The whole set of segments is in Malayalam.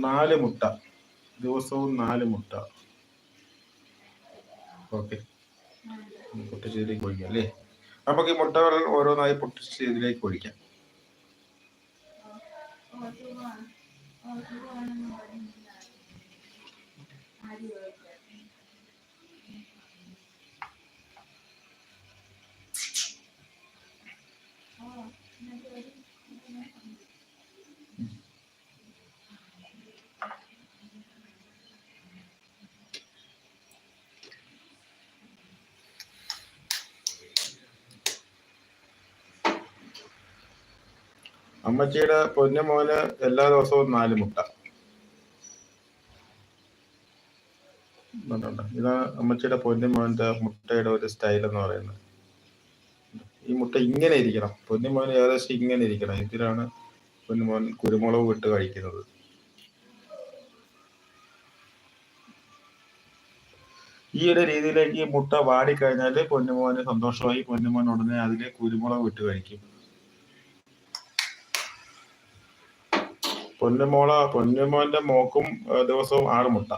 നാല് മുട്ട ദിവസവും നാല് മുട്ട ഓക്കെ പൊട്ടിച്ചതിലേക്ക് ഒഴിക്കാം അല്ലേ നമുക്ക് ഈ മുട്ടകൾ ഓരോന്നായി പൊട്ടിച്ച് ഇതിലേക്ക് ഒഴിക്കാം അമ്മച്ചിയുടെ പൊന്നുമോന് എല്ലാ ദിവസവും നാല് മുട്ട? ഇതാണ് അമ്മച്ചിയുടെ പൊന്നുമോന്റെ മുട്ടയുടെ ഒരു സ്റ്റൈൽ എന്ന് പറയുന്നത്. ഈ മുട്ട ഇങ്ങനെ ഇരിക്കണം. പൊന്നുമോൻ ഏകദേശം ഇങ്ങനെ ഇരിക്കണം. ഇതിലാണ് പൊന്നുമോൻ കുരുമുളക് വിട്ട് കഴിക്കുന്നത്. ഈ ഒരു രീതിയിലേക്ക് മുട്ട വാടിക്കഴിഞ്ഞാൽ പൊന്നുമോന് സന്തോഷമായി പൊന്നുമോൻ ഉടനെ അതിലെ കുരുമുളക് വിട്ട് കഴിക്കും. പൊന്നുമോള പൊന്നുമോന്റെ മോക്കും ദിവസവും ആറ് മുട്ട?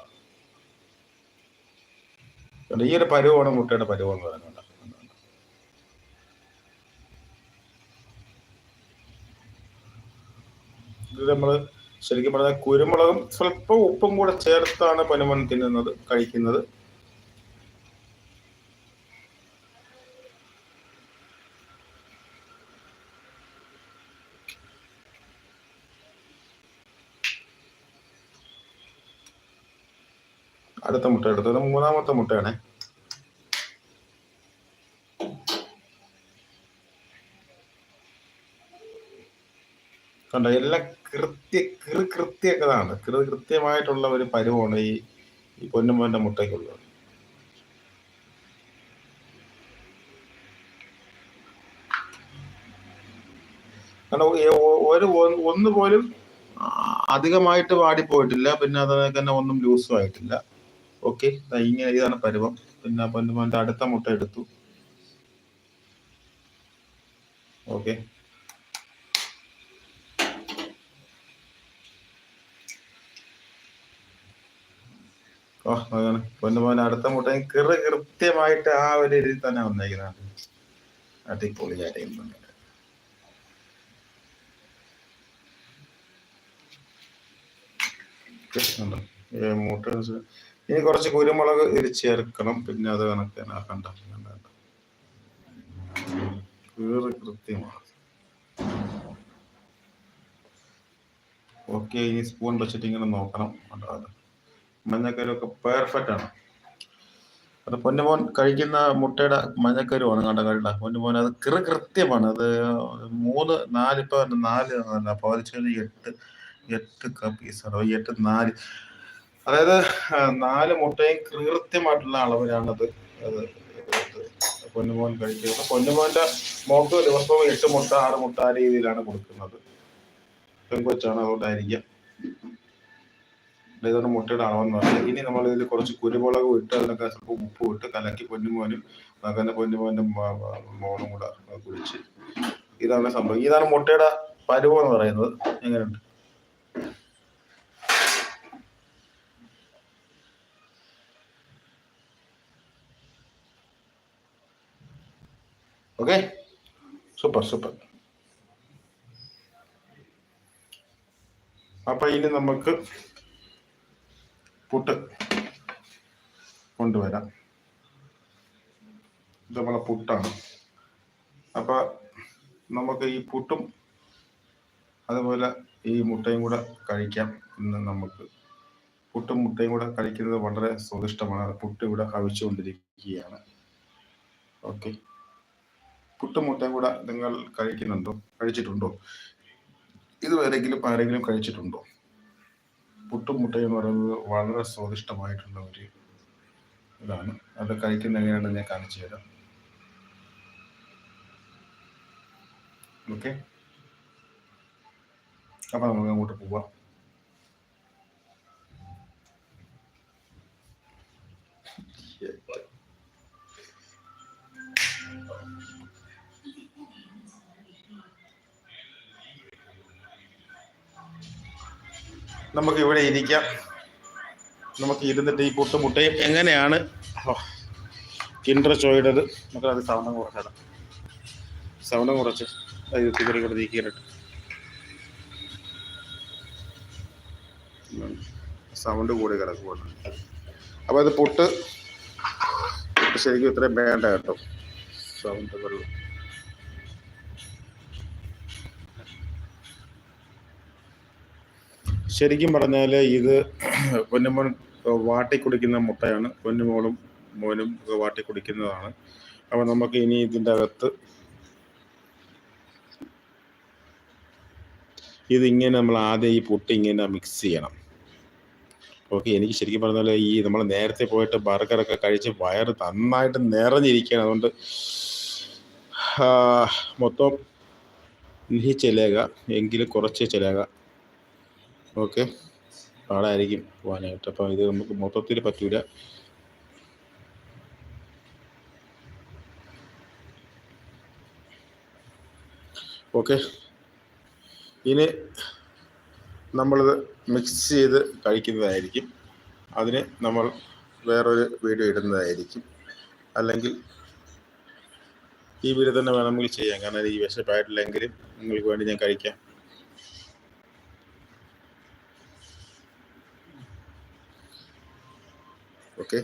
ഈ ഒരു പരുവാണ് മുട്ടയുടെ പരുവെന്ന് പറയുന്നത്? ഇത് നമ്മൾ ശരിക്കും പറഞ്ഞാൽ കുരുമുളകും സ്വല്പം ഉപ്പും കൂടെ ചേർത്താണ് പൊന്നുമോൻ തിന്നുന്നത് കഴിക്കുന്നത് അടുത്ത മുട്ട എടുത്തത്. മൂന്നാമത്തെ മുട്ടയാണ്. കണ്ടോ എല്ലാം കൃത്യ കൃ കൃത്യതാണ് കൃ കൃത്യമായിട്ടുള്ള ഒരു പരുവമാണ് ഈ ഈ മുട്ടയ്ക്കുള്ളത്. ഒരു ഒന്ന് പോലും അധികമായിട്ട് വാടിപ്പോയിട്ടില്ല. പിന്നെ അതുപോലെ തന്നെ ഒന്നും ലൂസും ആയിട്ടില്ല. ഓക്കെ ഇങ്ങനെ ഇതാണ് പരുവം. പിന്നെ പൊന്നുമോന്റെ അടുത്ത മുട്ട എടുത്തു. ഓക്കെ. ഓ അതാണ്. പൊന്നുമോൻ അടുത്ത മുട്ട കിറ കൃത്യമായിട്ട് ആ ഒരു രീതിയിൽ തന്നെ വന്നേക്കുന്നത് അടിപൊളിയായിട്ട് മുട്ട ഇനി കുറച്ച് കുരുമുളക് ഇതിൽ ചേർക്കണം പിന്നെ അത് കണക്ക് തന്നെ കണ്ട കണ്ട കണ്ട. കീറ് കൃത്യമാണ് ഓക്കെ ഇനി സ്പൂൺ വെച്ചിട്ട് ഇങ്ങനെ നോക്കണം കണ്ടോ അത് മഞ്ഞക്കരുവൊക്കെ പെർഫെക്റ്റ് ആണ് അത് പൊന്നുമോൻ കഴിക്കുന്ന മുട്ടയുടെ മഞ്ഞക്കരുവാണ് കണ്ട കണ്ട പൊന്നുമോൻ അത് കൃ കൃത്യമാണ് അത് മൂന്ന് നാല് ഇപ്പൊ നാല് പതിച്ചു എട്ട് എട്ട് പീസാണ് എട്ട് നാല് അതായത് നാല് മുട്ടയും കൃത്യമായിട്ടുള്ള അളവിലാണത്. അത് പൊന്നുമോൻ കഴിക്കുന്നത്. പൊന്നുമോന്റെ മോക്ക് ദിവസവും എട്ട് മുട്ട ആറ് മുട്ട ആ രീതിയിലാണ് കൊടുക്കുന്നത്. പെൺകൊച്ചാണ് അതുകൊണ്ടായിരിക്കാം. ഇതാണ് മുട്ടയുടെ അളവെന്ന് പറയുന്നത് ഇനി നമ്മൾ ഇതിൽ കുറച്ച് കുരുമുളക് ഇട്ട് അതിനൊക്കെ ചിലപ്പോൾ ഉപ്പ് ഇട്ട് കലക്കി പൊന്നുമോനും അങ്ങനെ പൊന്നുമോന്റെ മോളും കൂടെ കുഴിച്ച് ഇതാണ് സംഭവം. ഇതാണ് മുട്ടയുടെ പരുവം എന്ന് പറയുന്നത്. എങ്ങനെയുണ്ട്? ഓക്കെ സൂപ്പർ സൂപ്പർ അപ്പം ഇനി നമുക്ക് പുട്ട് കൊണ്ടുവരാം. ഇത് നമ്മളെ പുട്ടാണ്. അപ്പം നമുക്ക് ഈ പുട്ടും അതുപോലെ ഈ മുട്ടയും കൂടെ കഴിക്കാം ഇന്ന് നമുക്ക്. പുട്ടും മുട്ടയും കൂടെ കഴിക്കുന്നത് വളരെ സ്വാദിഷ്ടമാണ്. പുട്ട് ഇവിടെ കഴിച്ചുകൊണ്ടിരിക്കുകയാണ്. ഓക്കെ? പുട്ടും മുട്ടയും കൂടെ നിങ്ങൾ കഴിക്കുന്നുണ്ടോ? കഴിച്ചിട്ടുണ്ടോ? ഇതുവരെങ്കിലും ആരെങ്കിലും കഴിച്ചിട്ടുണ്ടോ? പുട്ടും മുട്ടയും എന്ന് പറയുന്നത് വളരെ സ്വാദിഷ്ടമായിട്ടുള്ള ഒരു ഇതാണ്. അത് കഴിക്കുന്ന ഞാൻ കാണിച്ചു തരാം. ഓക്കെ? അപ്പൊ നമുക്ക് അങ്ങോട്ട് പോവാം. നമുക്ക് ഇവിടെ ഇരിക്കാം. നമുക്ക് ഇരുന്നിട്ട് ഈ പുട്ടുമുട്ടയും എങ്ങനെയാണ്? കിൻഡർ ചോയിടത് നമുക്ക് അത് സൗണ്ട് സൗണ്ടം സൗണ്ട് കുറച്ച് അതിൽ കുതിരി കൂടെ നീക്കിയിട്ട് സൗണ്ട് കൂടി കിടക്കുവാണ്. അപ്പോൾ അത് പുട്ട് ശരിക്കും ഇത്രയും വേണ്ട കേട്ടോ. സൗണ്ട് വെള്ളം ശരിക്കും പറഞ്ഞാൽ ഇത് പൊന്നുമോൻ വാട്ടി കുടിക്കുന്ന മുട്ടയാണ്. പൊന്നുമോളും മോനും വാട്ടി കുടിക്കുന്നതാണ് അപ്പോൾ നമുക്ക് ഇനി ഇതിന്റെ അകത്ത് ഇതിങ്ങനെ നമ്മൾ ആദ്യം ഈ പുട്ട് ഇങ്ങനെ മിക്സ് ചെയ്യണം. ഓക്കെ എനിക്ക് ശരിക്കും പറഞ്ഞാൽ ഈ നമ്മൾ നേരത്തെ പോയിട്ട് ബർഗറൊക്കെ കഴിച്ച് വയറ് നന്നായിട്ട് നിറഞ്ഞിരിക്കുകയാണ്. അതുകൊണ്ട് മൊത്തം നീ ചിലക എങ്കിലും കുറച്ച് ചെല്ലുക ഓക്കെ. പാടായിരിക്കും പോകാനായിട്ട് അപ്പോൾ ഇത് നമുക്ക് മൊത്തത്തിൽ പറ്റൂല. ഓക്കെ. ഇനി നമ്മളിത് മിക്സ് ചെയ്ത് കഴിക്കുന്നതായിരിക്കും. അതിന് നമ്മൾ വേറൊരു വീഡിയോ ഇടുന്നതായിരിക്കും. അല്ലെങ്കിൽ ഈ വീഡിയോ തന്നെ വേണമെങ്കിൽ ചെയ്യാം. കാരണം ഈ വിശപ്പായിട്ടില്ലെങ്കിലും നിങ്ങൾക്ക് വേണ്ടി ഞാൻ കഴിക്കാം. ഓക്കെ